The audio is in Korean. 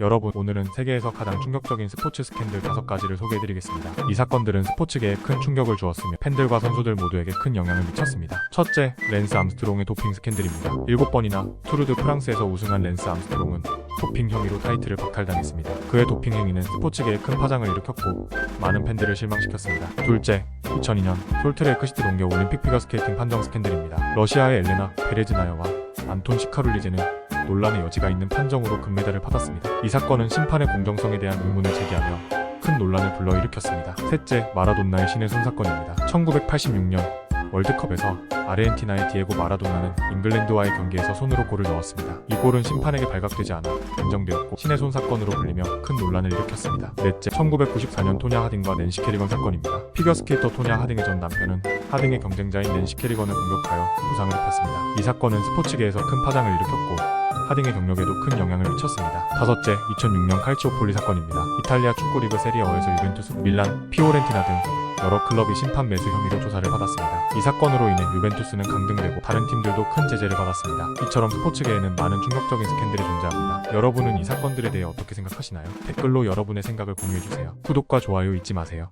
여러분 오늘은 세계에서 가장 충격적인 스포츠 스캔들 5가지를 소개해드리겠습니다. 이 사건들은 스포츠계에 큰 충격을 주었으며 팬들과 선수들 모두에게 큰 영향을 미쳤습니다. 첫째, 랜스 암스트롱의 도핑 스캔들입니다. 7번이나 투르드 프랑스에서 우승한 랜스 암스트롱은 도핑 혐의로 타이틀을 박탈당했습니다. 그의 도핑 행위는 스포츠계에 큰 파장을 일으켰고 많은 팬들을 실망시켰습니다. 둘째, 2002년 솔트레이크 시티 동계 올림픽 피겨스케이팅 판정 스캔들입니다. 러시아의 엘레나 베레즈나여와 안톤 시카룰리제는 논란의 여지가 있는 판정으로 금메달을 받았습니다. 이 사건은 심판의 공정성에 대한 의문을 제기하며 큰 논란을 불러일으켰습니다. 셋째, 마라돈나의 신의 손 사건입니다. 1986년 월드컵에서 아르헨티나의 디에고 마라도나는 잉글랜드와의 경기에서 손으로 골을 넣었습니다. 이 골은 심판에게 발각되지 않아 인정되었고 신의 손 사건으로 불리며 큰 논란을 일으켰습니다. 넷째, 1994년 토냐 하딩과 낸시 캐리건 사건입니다. 피겨스케이터 토냐 하딩의 전 남편은 하딩의 경쟁자인 낸시 캐리건을 공격하여 부상을 입혔습니다. 이 사건은 스포츠계에서 큰 파장을 일으켰고 하딩의 경력에도 큰 영향을 미쳤습니다. 다섯째, 2006년 칼치오폴리 사건입니다. 이탈리아 축구리그 세리어에서 유벤투스, 밀란, 피오렌티나 등 여러 클럽이 심판 매수 혐의로 조사를 받았습니다. 이 사건으로 인해 유벤투스는 강등되고 다른 팀들도 큰 제재를 받았습니다. 이처럼 스포츠계에는 많은 충격적인 스캔들이 존재합니다. 여러분은 이 사건들에 대해 어떻게 생각하시나요? 댓글로 여러분의 생각을 공유해주세요. 구독과 좋아요 잊지 마세요.